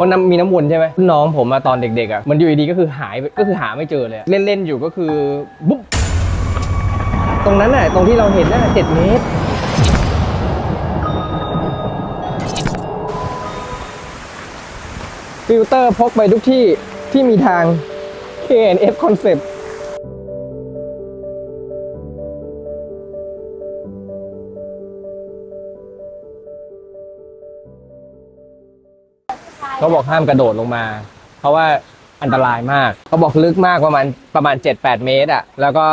เพราะน้ำมีน้ำวนใช่ไหมน้องผมมาตอนเด็กๆอะมันอยู่ดีๆก็คือหายไปก็คือหาไม่เจอเลยอะเล่นๆอยู่ก็คือบุ๊บตรงนั้นน่ะตรงที่เราเห็นน่ะเจ็ดเมตร ฟิลเตอร์พกไปทุกที่ที่มีทาง KNF Concept เขาบอกห้ามกระโดดลงมา เพราะว่าอันตรายมากเขาบอกลึกมากประมาณประมาณ 7-8 เมตรอะแล้วก็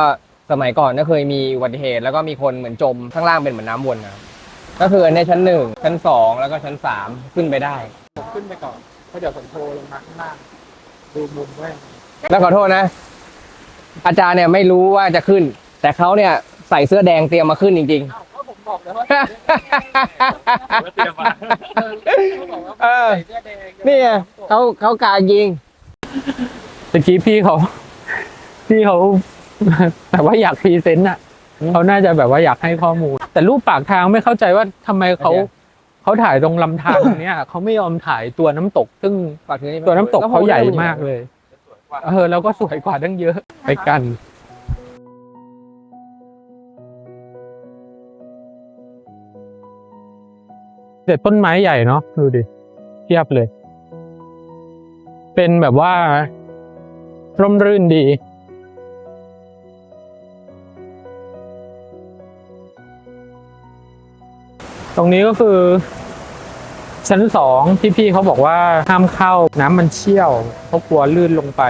สมัยก่อนก็เคยมีอุบัติเหตุ แล้วก็มีคนเหมือนจมข้างล่างเป็นเหมือนน้ำวนนะครับก็คืออันในชั้นหนึ่งชั้นสองแล้วก็ชั้นสามขึ้นไปได้ ผมขึ้นไปก่อนเพราะเดี๋ยวผมโทรลงมาข้างล่างดูมุมด้วยแล้วขอโทษนะ อาจารย์เนี่ยไม่รู้ว่าจะขึ้น แต่เขาเนี่ยใส่เสื้อแดงเตรียมมาขึ้นจริงอ้าวก็ผมบอกแล้วว่าๆเตรียมมาเขาบอกว่าเออ ใส่เสื้อแดง นี่ไงเขาเขากายยิงตะกี้พี่เขา พี่เขาแบบว่าอยากพรีเซนต์อะอืมเขาน่าจะแบบว่าอยากให้ข้อมูล แต่รูปปากทางไม่เข้าใจว่าทำไมเขาอันเนี้ยเขาถ่ายตรงลำธารเนี้ยเขาไม่ยอมถ่ายตัวน้ำตก ซึ่งฝากถือนี่ตัวน้ำตกเขาใหญ่มากเลยเออแล้วก็สวยกว่าตั้งเยอะไปกันเด็ดต้นไม้ใหญ่เนาะดูดิเทียบเลย เป็นแบบว่า ร่มรื่นดี ตรงนี้ก็คือ ชั้นสองที่พี่เขาบอกว่าห้ามเข้าน้ำมันเชี่ยวเขากลัวลื่นลงไป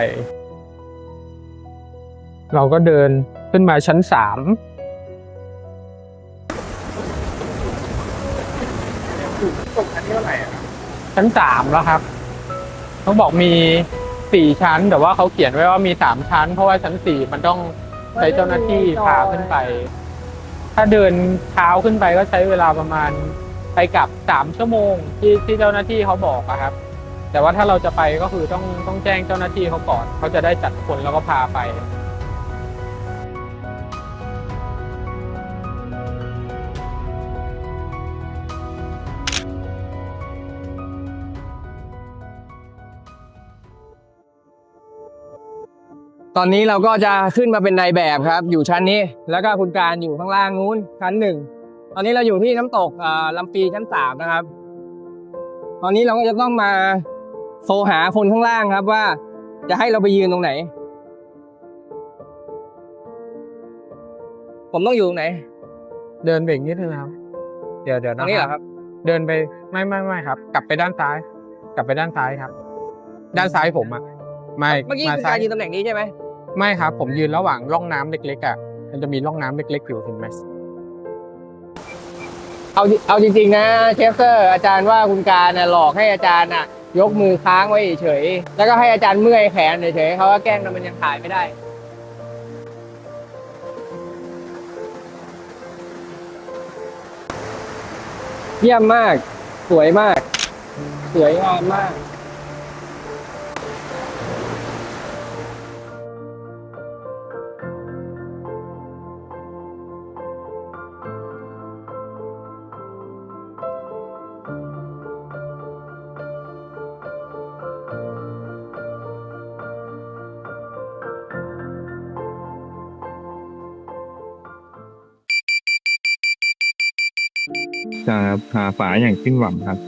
เราก็เดินขึ้นมาชั้นสามตกอันนี้เท่าไหร่ชั้นสามแล้วครับ เขาบอกมีสี่ชั้น แต่ว่าเขาเขียนไว้ว่ามีสามชั้น เพราะว่าชั้นสี่มันต้องใช้เจ้าหน้าที่พาขึ้นไป ถ้าเดินเท้าขึ้นไปก็ใช้เวลาประมาณไปกลับสามชั่วโมงที่ที่เจ้าหน้าที่เขาบอกอะครับ แต่ว่าถ้าเราจะไปก็คือต้องต้องแจ้งเจ้าหน้าที่เขาก่อน เขาจะได้จัดคนแล้วก็พาไป ตอนนี้เราก็จะขึ้นมาเป็นนายแบบครับ อยู่ชั้นนี้ แล้วก็คุณการอยู่ข้างล่างนู้นชั้นหนึ่งตอนนี้เราอยู่ที่น้ำตกอ่าลำปีชั้นสามนะครับ ตอนนี้เราก็จะต้องมาโทรหาคนข้างล่างครับว่า จะให้เราไปยืนตรงไหน ผมต้องอยู่ตรงไหน เดินไปอีกนิดนึงนะครับ เดี๋ยวเดี๋ยวตรนะงนี้เหรอครับ เดินไปไม่ไม่ไม่ครับ กลับไปด้านซ้าย กลับไปด้านซ้ายครับ ด้านซ้ายผมอะไม่เมื่อกี้มาคุณซ้าการยืนตำแหน่งนี้ใช่ไหม ไม่ครับ ผมยืนระหว่างร่องน้ำเล็กๆอะมันจะมีร่องน้ำเล็กๆอยู่เห็นไหมเอาเอาจริงๆนะเชฟเซอร์อาจารย์ว่าคุณการน่ะหลอกให้อาจารย์น่ะ ยกมือค้างไว้เฉยๆแล้วก็ให้อาจารย์เมื่อยแขนเฉยเขาก็แกล้งทำมันยังถ่ายไม่ได้เยี่ยมมาก สวยมาก สวยงามมาก จะหาฝาอย่างสิ้นหวังครับ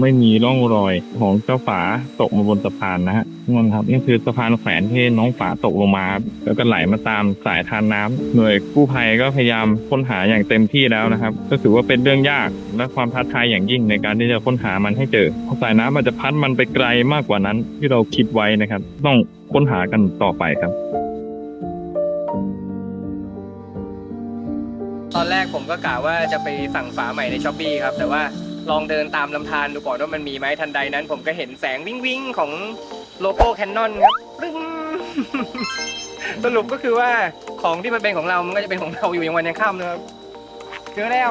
ไม่มีร่องรอยของเจ้าฝาตกมาบนสะพานนะฮะนั่นครับนี่คือสะพานแขวนที่น้องฝาตกลงมาครับแล้วก็ไหลมาตามสายทานน้ำหน่วยกู้ภัยก็พยายามค้นหาอย่างเต็มที่แล้วนะครับ ก็ถือว่าเป็นเรื่องยากและความท้าทายอย่างยิ่งในการที่จะค้นหามันให้เจอเพราะสายน้ำมันจะพัดมันไปไกลมากกว่านั้นที่เราคิดไว้นะครับ ต้องค้นหากันต่อไปครับ ตอนแรกผมก็กะว่าจะไปสั่งฝาใหม่ในช้อปปีครับ แต่ว่าลองเดินตามลำธารดูก่อนว่ามันมีไหมทันใดนั้น ผมก็เห็นแสงวิ่งวิ่งของโลโก้แคนนอนครับปึ้ง สรุปก็คือว่าของที่มันเป็นของเรา มันก็จะเป็นของเราอยู่ยังวันยังค่ำนะครับเจอแล้ว